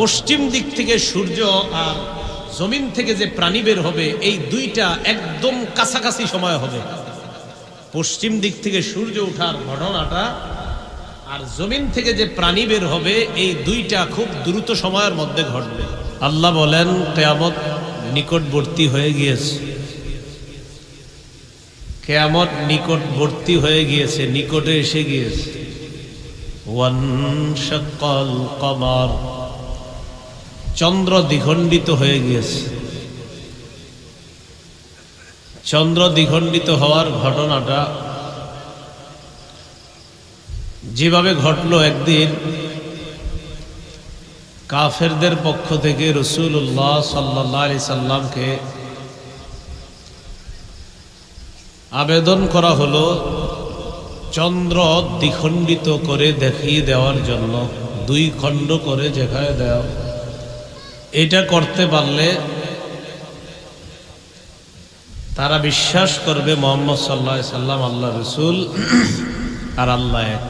পশ্চিম দিক থেকে সূর্য আর জমিন থেকে যে প্রাণী বের হবে, এই দুইটা একদম কাছাকাছি সময় হবে। পশ্চিম দিক থেকে সূর্য ওঠার ঘটনাটা আর জমিন থেকে যে প্রাণী বের হবে, এই দুইটা খুব দ্রুত সময়ের মধ্যে ঘটবে। আল্লাহ বলেন, কেয়ামত নিকটবর্তী হয়ে গিয়েছে। কেয়ামত নিকটবর্তী হয়ে গিয়েছে, নিকটে এসে গিয়েছে। চন্দ্র দ্বিখণ্ডিত হয়ে গিয়েছে। চন্দ্র দ্বিখণ্ডিত হওয়ার ঘটনাটা যেভাবে ঘটলো একদিন, কাফেরদের পক্ষ থেকে রসুল্লাহ সাল্লাহ আলি সাল্লামকে আবেদন করা হলো, চন্দ্র দ্বিখণ্ডিত করে দেখিয়ে দেওয়ার জন্য, দুই খণ্ড করে যেখানে দেওয়া এটা করতে পারলে তারা বিশ্বাস করবে মোহাম্মদ সাল্লা সাল্লাম আল্লাহ রসুল আর আল্লাহ এক।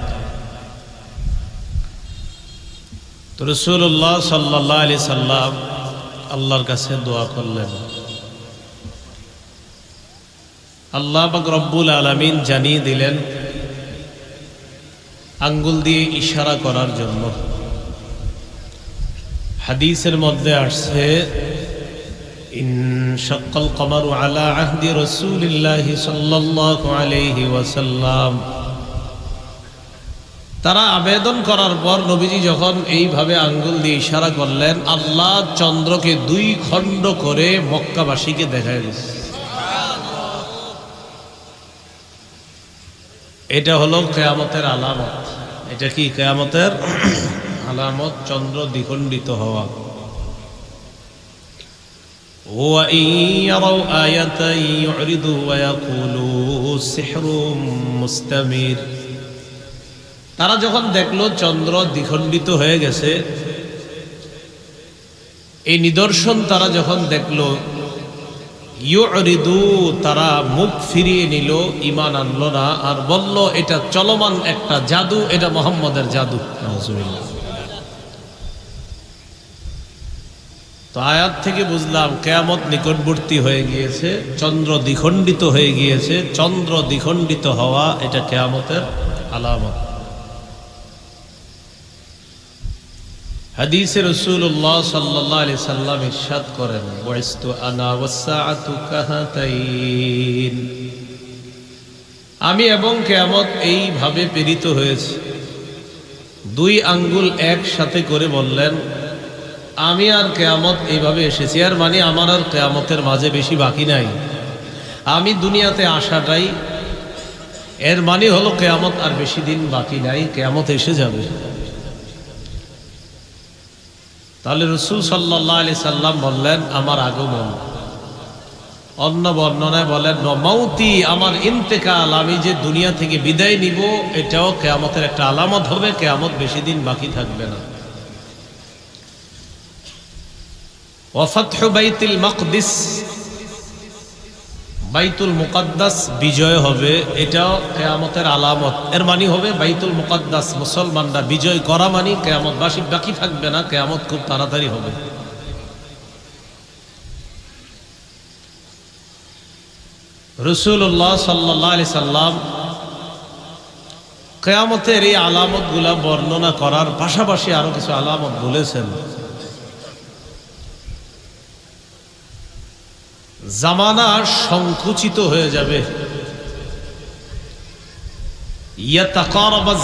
তো রসুল্লাহ সাল্লাহ আলি সাল্লাম আল্লাহর কাছে দোয়া করলেন। আল্লাহ বাক রব্বুল আলমিন জানিয়ে দিলেন, আঙ্গুল দিয়ে ইশারা করার জন্য। হাদিসের মধ্যে আসছে আলা আহদি রসুলিল্লাহ তারা আবেদন করার পর নবীজি যখন এইভাবে আঙ্গুল দিয়ে ইশারা করলেন, আল্লাহ চন্দ্রকে দুই খণ্ড করে মক্কাবাসীকে দেখায় দিচ্ছে এটা হলো কেয়ামতের আলামত। এটা কি কেয়ামতের? আলামত চন্দ্র দ্বিখণ্ডিত হওয়া وإن يروا آية يعرضوا ويقولوا سحر مستمر তারা যখন দেখলো চন্দ্র দ্বিখণ্ডিত হয়ে গেছে এই নিদর্শন তারা যখন দেখলো ইউরিদু তারা মুখ ফিরিয়ে নিল ইমান আনলো না আর বলল এটা চলমান একটা জাদু এটা মোহাম্মদের জাদু নাউজুবিল্লাহ তো আয়াত থেকে বুঝলাম কেয়ামত নিকটবর্তী হয়ে গিয়েছে, চন্দ্র দ্বিখণ্ডিত হয়ে গিয়েছে, চন্দ্র দ্বিখণ্ডিত হওয়া এটা কেয়ামতের আলামত। হাদিসে রসুল্লাহ সাল্লাহ আলি সাল্লাম ইরশাদ করেন বয়স্তু আমি এবং কেয়ামত এইভাবে প্রেরিত হয়েছে। দুই আঙ্গুল একসাথে করে বললেন আমি আর কেয়ামত এইভাবে এসেছি, আর মানে আমার আর কেয়ামতের মাঝে বেশি বাকি নাই। আমি দুনিয়াতে আসাটাই, এর মানে হলো কেয়ামত আর বেশি দিন বাকি নাই, কেয়ামত এসে যাবে। তাহলে রসুল সাল্লাহ আলি সাল্লাম বললেন, আমার আগমন। অন্য বর্ণনায় বলেন নমৌতি আমার ইন্তেকাল, আমি যে দুনিয়া থেকে বিদায় নিব, এটাও কেয়ামতের একটা আলামত হবে, কেয়ামত বেশি দিন বাকি থাকবে না। ওয়াফাতহু বাইতুল মাকদিস। বাইতুল মুকাদ্দাস বিজয় হবে, এটাও কেয়ামতের আলামত। এর মানে হবে বাইতুল মুকাদ্দাস, মুসলমানরা বিজয় করা মানে কেয়ামত বাসী বাকি থাকবে না, কেয়ামত খুব তাড়াতাড়ি হবে। রসুল্লাহ সাল্লাহ আলি সাল্লাম কেয়ামতের এই আলামতগুলা বর্ণনা করার পাশাপাশি আরও কিছু আলামত বলেছেন। জামানা সংকুচিত হয়ে যাবে।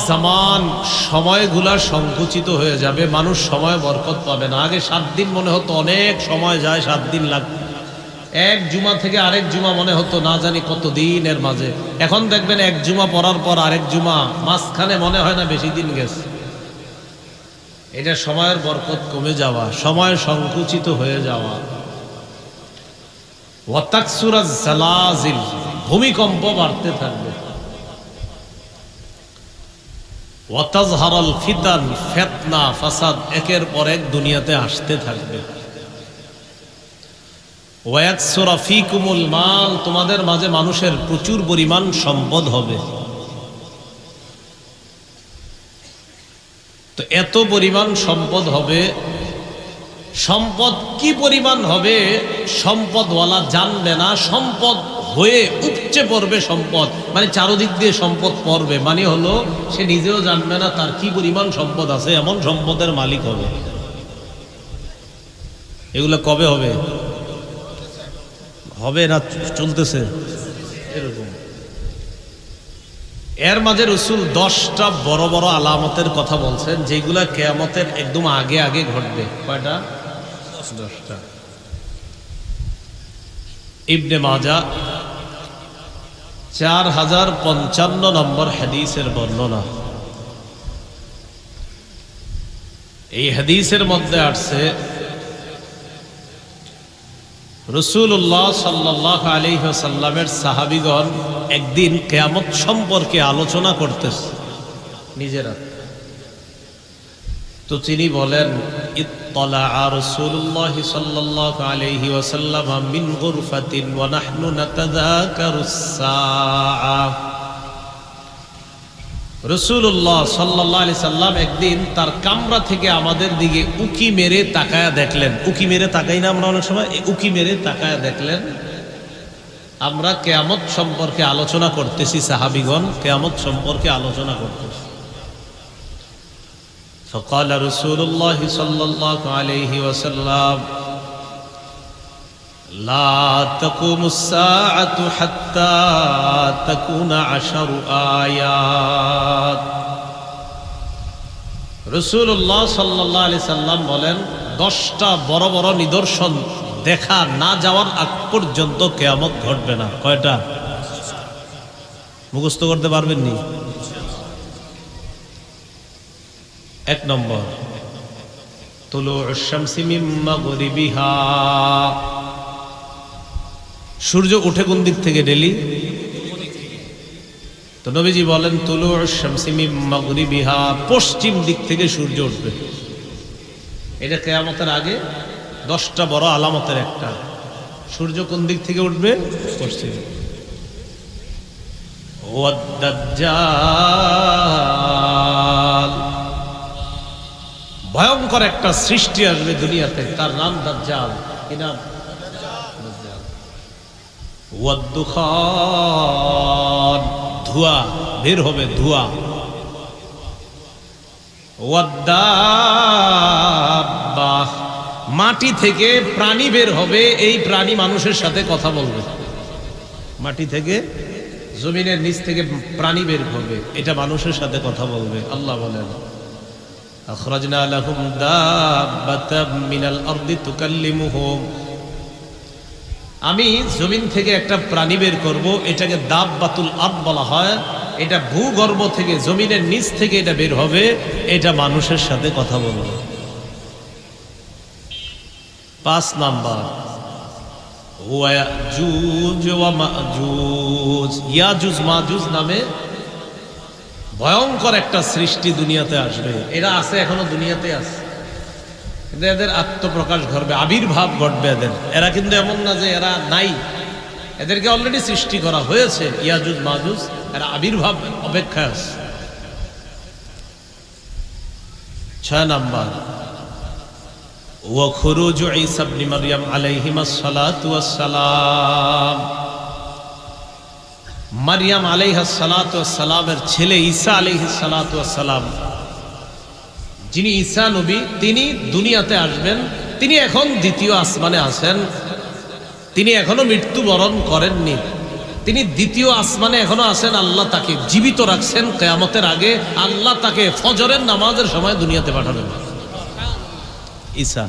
জামান, সময়গুলা সংকুচিত হয়ে যাবে। মানুষ সময় বরকত পাবে না। আগে সাত দিন মনে হতো অনেক সময় যায়, সাত দিন লাগবে এক জুমা থেকে আরেক জুমা মনে হতো না জানি কত দিনের মাঝে। এখন দেখবেন এক জুমা পড়ার পর আরেক জুমা, মাঝখানে মনে হয় না বেশি দিন গেছে। এটা সময়ের বরকত কমে যাওয়া, সময় সংকুচিত হয়ে যাওয়া। জালাজিল ভূমিকম্প বাড়তে থাকবে। ওয়াতাজহারাল ফিতান, ফেতনা, ফাসাদ একের পর এক দুনিয়াতে আসতে থাকবে। ওয়াকসুরা ফিকুমুল মাল, তোমাদের মাঝে মানুষের প্রচুর পরিমাণ সম্পদ হবে। তো এত পরিমাণ সম্পদ হবে সম্পদ কি পরিমাণ হবে? সম্পদওয়ালা জানবে না। সম্পদ হয়ে উপচে পড়বে সম্পদ। মানে চারোদিক দিয়ে সম্পদ পড়বে। মানে হলো, সে নিজেও জানবে না তার কি পরিমাণ সম্পদ আছে, এমন সম্পদের মালিক হবে। এগুলো কবে হবে? হবে না, চলতেছে। এরকম। এর মাঝে রসুল দশটা বড় বড় আলামতের কথা বলছেন, যেগুলা কেয়ামতের একদম আগে আগে ঘটবে। কয়টা? দশটা ইবনে মাজা চার হাজার পঞ্চান্ন নম্বর হাদিসের বর্ণনা। এই হাদিসের মধ্যে আসছে রসুল্লাহ সাল্লাহ আলী সাল্লামের সাহাবিগণ একদিন কেয়ামত সম্পর্কে আলোচনা করতেছে নিজেরা। তো তিনি বলেন একদিন তার কামরা থেকে আমাদের দিকে উকি মেরে তাকায়া দেখলেন। উকি মেরে তাকাই না আমরা অনেক সময়? উকি মেরে তাকায়া দেখলেন, আমরা কেয়ামত সম্পর্কে আলোচনা করতেছি, সাহাবিগণ, কেয়ামত সম্পর্কে আলোচনা করতেছি। فقال رسول الله صلى الله عليه وسلم لا تقوم الساعة حتى تكون عشر آيات রসুল্লাহ সাল্লাহ আলি সাল্লাম বলেন দশটা বড় বড় নিদর্শন দেখা না যাওয়ার আগ পর্যন্ত কেয়ামত ঘটবে না কয়টা মুখস্থ করতে পারবেন নি এক নম্বর। সূর্য উঠে কোন দিক থেকে, ডেলি? তো নবীজি বলেন তুলু মিম্মা পশ্চিম দিক থেকে সূর্য উঠবে। এটা কেয়ামতের আগে দশটা বড় আলামতের একটা। সূর্য কোন দিক থেকে উঠবে? পশ্চিম। ভয়ঙ্কর একটা সৃষ্টি আসবে দুনিয়াতে, তার নাম দাজ্জাল। কি নাম? ধোঁয়া, বের হবে ধোঁয়া। মাটি থেকে প্রাণী বের হবে, এই প্রাণী মানুষের সাথে কথা বলবে। মাটি থেকে, জমিনের নিচ থেকে প্রাণী বের হবে এটা মানুষের সাথে কথা বলবে, আল্লাহ বলেন। أخرجنا لهم دابة من الأرض تكلمهم আমি জমিন থেকে একটা প্রাণী বের করব এটাকে দাববাতুল আর্দ বলা হয় এটা ভূগর্ভ থেকে জমিনের নিচ থেকে এটা বের হবে এটা মানুষের সাথে কথা বলবে পাঁচ নাম্বার ওয়াজুজ ওয়া মাজুজ ইয়াজুজ মাজুজ নামে ভয়ঙ্কর একটা সৃষ্টি দুনিয়াতে আসবে এরা আছে এখনো দুনিয়াতে আছে কিন্তু এদের আত্মপ্রকাশ ঘটবে আবির্ভাব ঘটবে এদের এরা কিন্তু এমন না যে এরা নাই এদেরকে অলরেডি সৃষ্টি করা হয়েছে ইয়াজুজ মাজুজ এরা আবির্ভাব অপেক্ষায় আছে ছয় নাম্বার وخروج عيسى ابن مريم عليهما الصلاة والسلام মারিয়াম আলাইহা সালামের ছেলে ঈসা আলাইহি সালাম যিনি ঈসা নবী, তিনি দুনিয়াতে আসবেন, তিনি এখন দ্বিতীয় আসমানে আছেন। তিনি এখনও মৃত্যুবরণ করেননি। তিনি দ্বিতীয় আসমানে এখনও আছেন, আল্লাহ তাকে জীবিত রাখছেন কেয়ামতের আগে। আল্লাহ তাকে ফজরের নামাজের সময় দুনিয়াতে পাঠাবেন। ঈসা